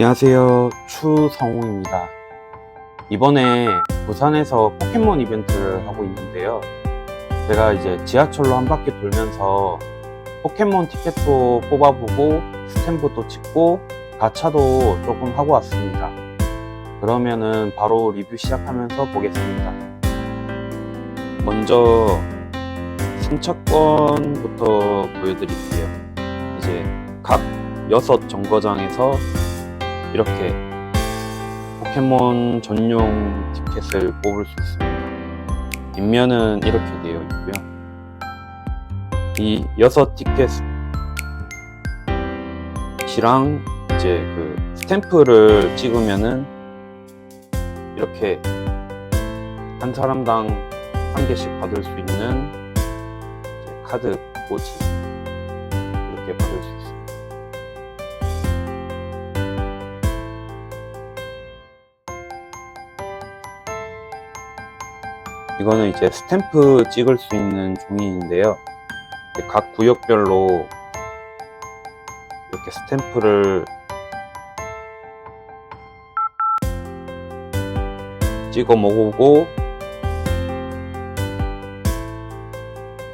안녕하세요. 추성우입니다. 이번에 부산에서 포켓몬 이벤트를 하고 있는데요. 제가 이제 지하철로 한 바퀴 돌면서 포켓몬 티켓도 뽑아보고 스탬프도 찍고 가차도 조금 하고 왔습니다. 그러면은 바로 리뷰 시작하면서 보겠습니다. 먼저 승차권부터 보여드릴게요. 이제 각 여섯 정거장에서 이렇게 포켓몬 전용 티켓을 뽑을 수 있습니다. 뒷면은 이렇게 되어 있고요. 이 여섯 티켓이랑 이제 그 스탬프를 찍으면은 이렇게 한 사람당 한 개씩 받을 수 있는 카드 꽂이 이거는 이제 스탬프 찍을 수 있는 종이인데요. 각 구역별로 이렇게 스탬프를 찍어 먹고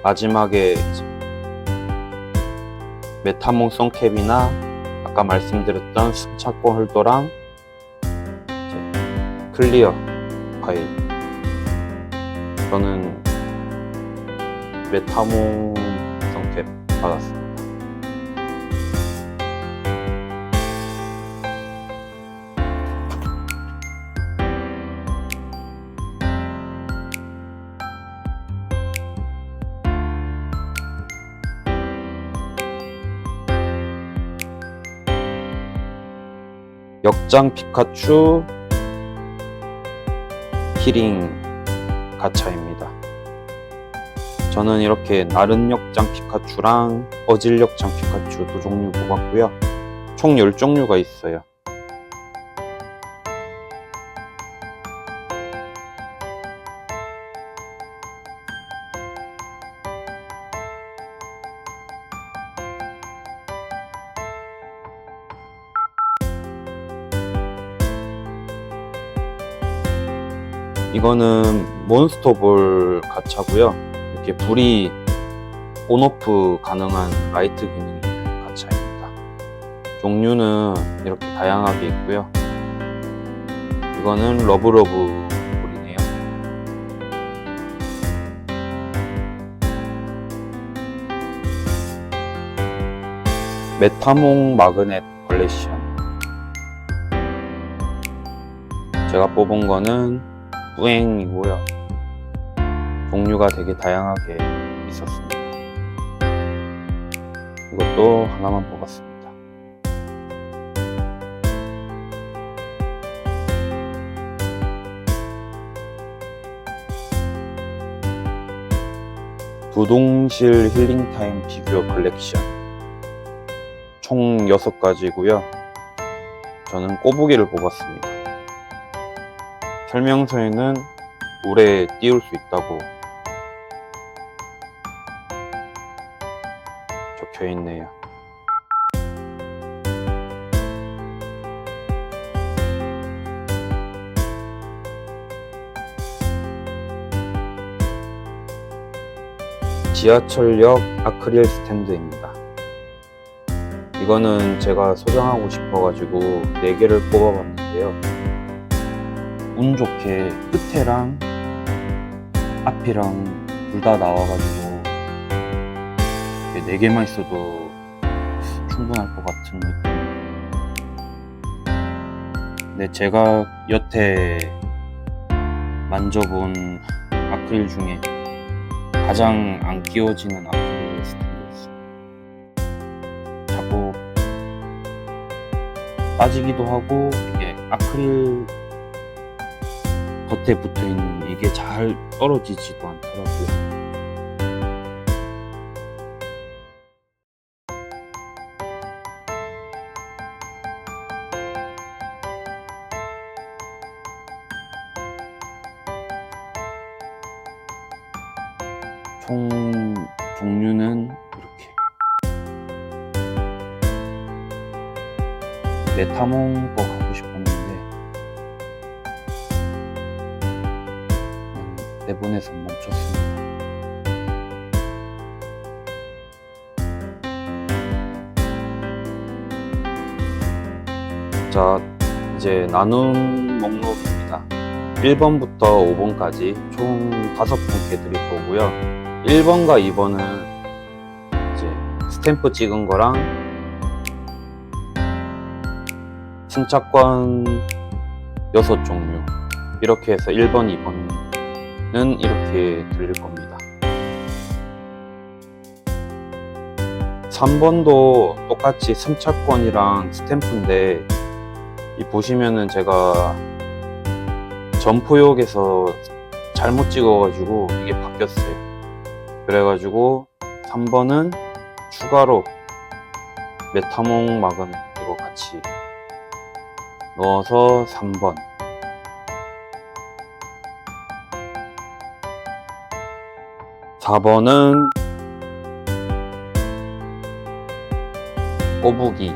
마지막에 메타몽 선캡이나 아까 말씀드렸던 승차권 홀더랑 클리어 파일 저는 메타몽 성캡 받았습니다. 역장 피카츄 키링 가차입니다. 저는 이렇게 나른 역장 피카츄랑 어질 역장 피카츄 두 종류 뽑았고요. 총 10종류가 있어요. 이거는 몬스터볼 가차고요. 이렇게 불이 온오프 가능한 라이트 있는 가차입니다. 종류는 이렇게 다양하게 있고요. 이거는 러브러브 볼이네요. 메타몽 마그넷 걸레션 제가 뽑은 거는 뿌행이고요. 종류가 되게 다양하게 있었습니다. 이것도 하나만 뽑았습니다. 부동실 힐링타임 피규어 컬렉션 총 6가지고요. 저는 꼬부기를 뽑았습니다. 설명서에는 물에 띄울 수 있다고 적혀 있네요. 지하철역 아크릴 스탠드입니다. 이거는 제가 소장하고 싶어가지고 4개를 뽑아봤는데요. 운 좋게 끝에랑 앞이랑 둘 다 나와가지고 네 개만 있어도 충분할 것 같은 느낌. 근데 제가 여태 만져본 아크릴 중에 가장 안 끼워지는 아크릴 스탠드였어요. 자꾸 빠지기도 하고 이게 아크릴 겉에 붙어 있는 이게 잘 떨어지지도 않더라고요. 총 종류는 이렇게 메타몽 거갖 내보내서 멈췄습니다. 자, 이제 나눔 목록입니다. 1번부터 5번까지 총 5분께 드릴 거고요. 1번과 2번은 이제 스탬프 찍은 거랑 승차권 6종류 이렇게 해서 1번, 2번 은 이렇게 드릴 겁니다. 3번도 똑같이 승차권이랑 스탬프인데 이 보시면은 제가 점포역에서 잘못 찍어가지고 이게 바뀌었어요. 그래가지고 3번은 추가로 메타몽 마그넷 이거 같이 넣어서 3번. 사번은 꼬부기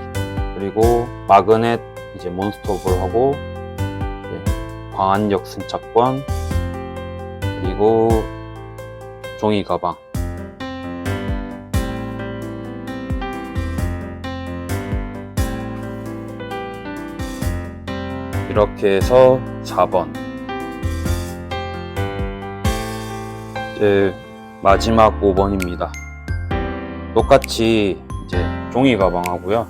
그리고 마그넷 이제 몬스터볼 하고 이제 광안역 승차권 그리고 종이 가방. 이렇게 해서 4번. 이제 마지막 5번입니다. 똑같이 이제 종이 가방 하고요.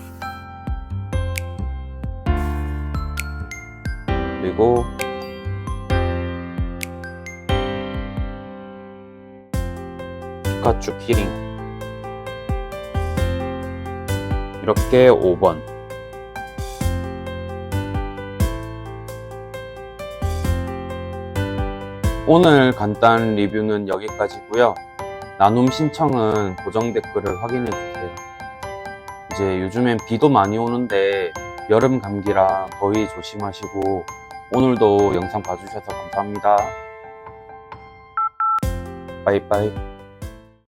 그리고 피카츄 키링. 이렇게 5번 오늘 간단 리뷰는 여기까지고요 나눔 신청은 고정 댓글을 확인해 주세요 이제 요즘엔 비도 많이 오는데 여름 감기랑 더위 조심하시고 오늘도 영상 봐주셔서 감사합니다. 빠이빠이.